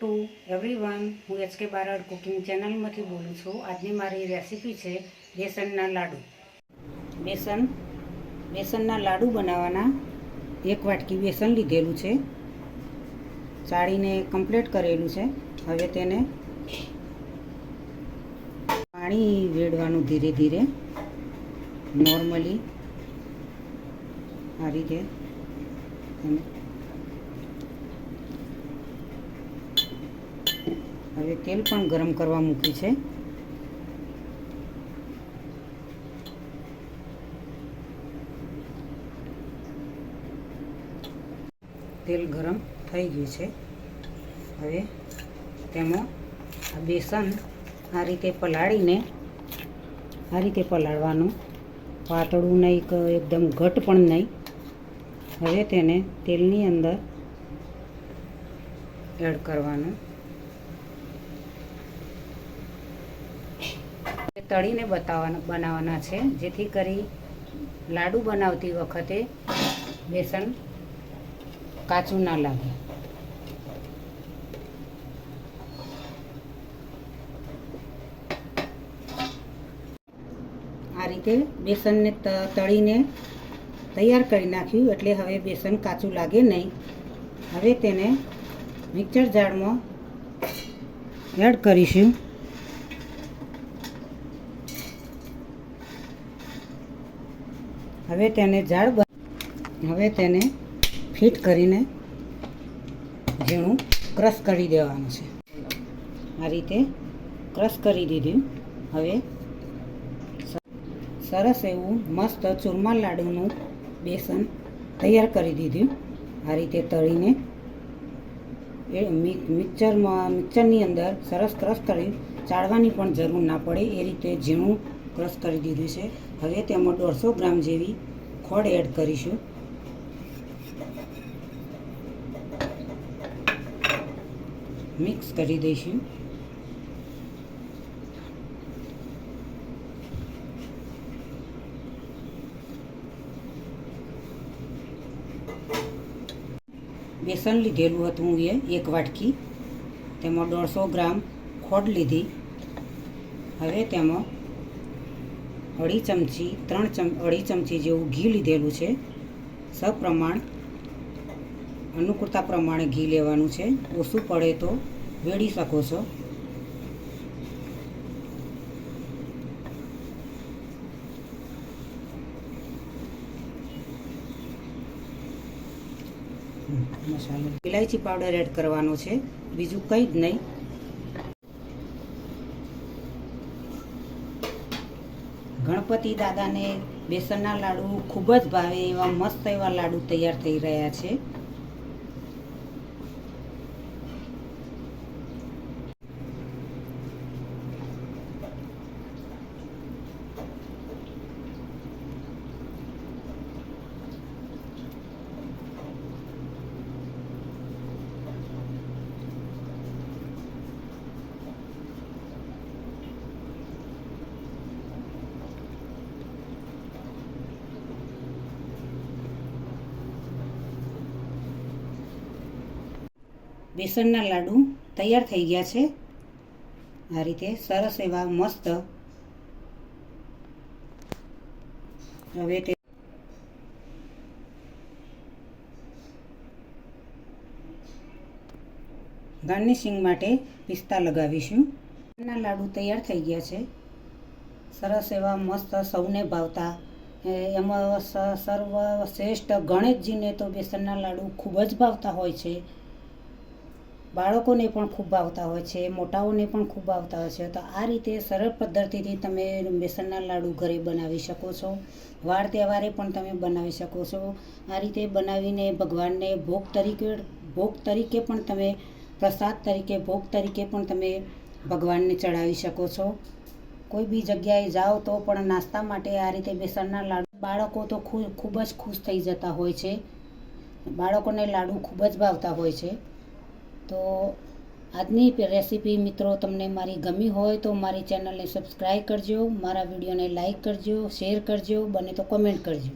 Two everyone હું HK Barad cooking ચેનલમાંથી બોલું છું. આજની મારી રેસીપી છે બેસનના લાડુ. બેસન, બેસનના લાડુ બનાવવાના એક વાટકી બેસન લીધેલું છે. ચાળીને કમ્પ્લીટ કરેલું છે. હવે તેને પાણી વેડવાનું ધીરે ધીરે. નોર્મલી આ રીતે હવે તેલ પણ ગરમ કરવા મૂક્યું છે. તેલ ગરમ થઈ ગયું છે. હવે તેમાં બેસન આ રીતે પલાળીને આ રીતે પલાળવાનું. પાતળું નહીં કે એકદમ ઘટ પણ નહીં. હવે તેને તેલની અંદર એડ કરવાનું. તળીને બતાવવાના બનાવવાના છે, જેથી કરી લાડુ બનાવતી વખતે બેસન કાચું ના લાગે. આ રીતે બેસનને તળીને તૈયાર કરી નાખ્યું, એટલે હવે બેસન કાચું લાગે નહીં. હવે તેને મિક્સર જારમાં એડ કરીશું. હવે તેને બ- હવે તેને ફિટ કરીને ઝીણું ક્રશ કરી દેવાનું છે. આ રીતે ક્રશ કરી દીધું. હવે સરસ એવું મસ્ત ચૂરમા લાડુનું બેસન તૈયાર કરી દીધું. આ રીતે તળીને એ મિક્સરમાં મિક્સરની અંદર સરસ ક્રશ કરી ચાળવાની પણ જરૂર ના પડે. એ રીતે ઝીણું ક્રશ કરી દીધું છે. હવે તેમાં દોઢસો ગ્રામ જેવી ખોળ એડ કરીશું. મિક્સ કરી દઈશું. બેસન લીધેલું હતું એ એક વાટકી. તેમાં દોઢસો ગ્રામ ખોડ લીધી. હવે તેમાં અઢી ચમચી, ત્રણ ચમ, અઢી ચમચી જેવું ઘી લીધેલું છે. સપ્રમાણ, અનુકૂળતા પ્રમાણે ઘી લેવાનું છે. ઓછું પડે તો વેડી શકો છો. મસાલો. ઇલાયચી પાવડર એડ કરવાનો છે. બીજું કંઈ જ નહીં. ગણપતિ દાદાને બેસનના લાડુ ખૂબ જ ભાવે એવા મસ્ત એવા લાડુ તૈયાર થઈ રહ્યા છે. બેસનના લાડુ તૈયાર થઈ ગયા છે. આ રીતે સરસ એવા મસ્ત હવે તે ગાર્નિશિંગ માટે પિસ્તા લગાવીશું. ના લાડુ તૈયાર થઈ ગયા છે. સરસ એવા મસ્ત સૌને ભાવતા. એમાં સ- સર્વ શ્રેષ્ઠ ગણેશજીને તો બેસનના લાડુ ખૂબ જ ભાવતા હોય છે. બાળકોને પણ ખૂબ ભાવતા હોય છે, મોટાઓને પણ ખૂબ ભાવતા હોય છે. તો આ રીતે સરળ પદ્ધતિથી તમે બેસનના લાડુ ઘરે બનાવી શકો છો. વાર તહેવારે પણ તમે બનાવી શકો છો. આ રીતે બનાવીને ભગવાનને ભોગ તરીકે ભોગ તરીકે પણ તમે, પ્રસાદ તરીકે, ભોગ તરીકે પણ તમે ભગવાનને ચડાવી શકો છો. કોઈ બી જગ્યાએ જાઓ તો પણ નાસ્તા માટે આ રીતે બેસનના લાડુ, બાળકો તો ખૂબ ખૂબ જ ખુશ થઈ જતા હોય છે. બાળકોને લાડુ ખૂબ જ ભાવતા હોય છે. તો આજની રેસીપી મિત્રો તમને મારી ગમી હોય તો મારી ચેનલને સબસ્ક્રાઈબ કરજો, મારા વિડીયોને લાઈક કરજો, શેર કરજો, બને તો કોમેન્ટ કરજો.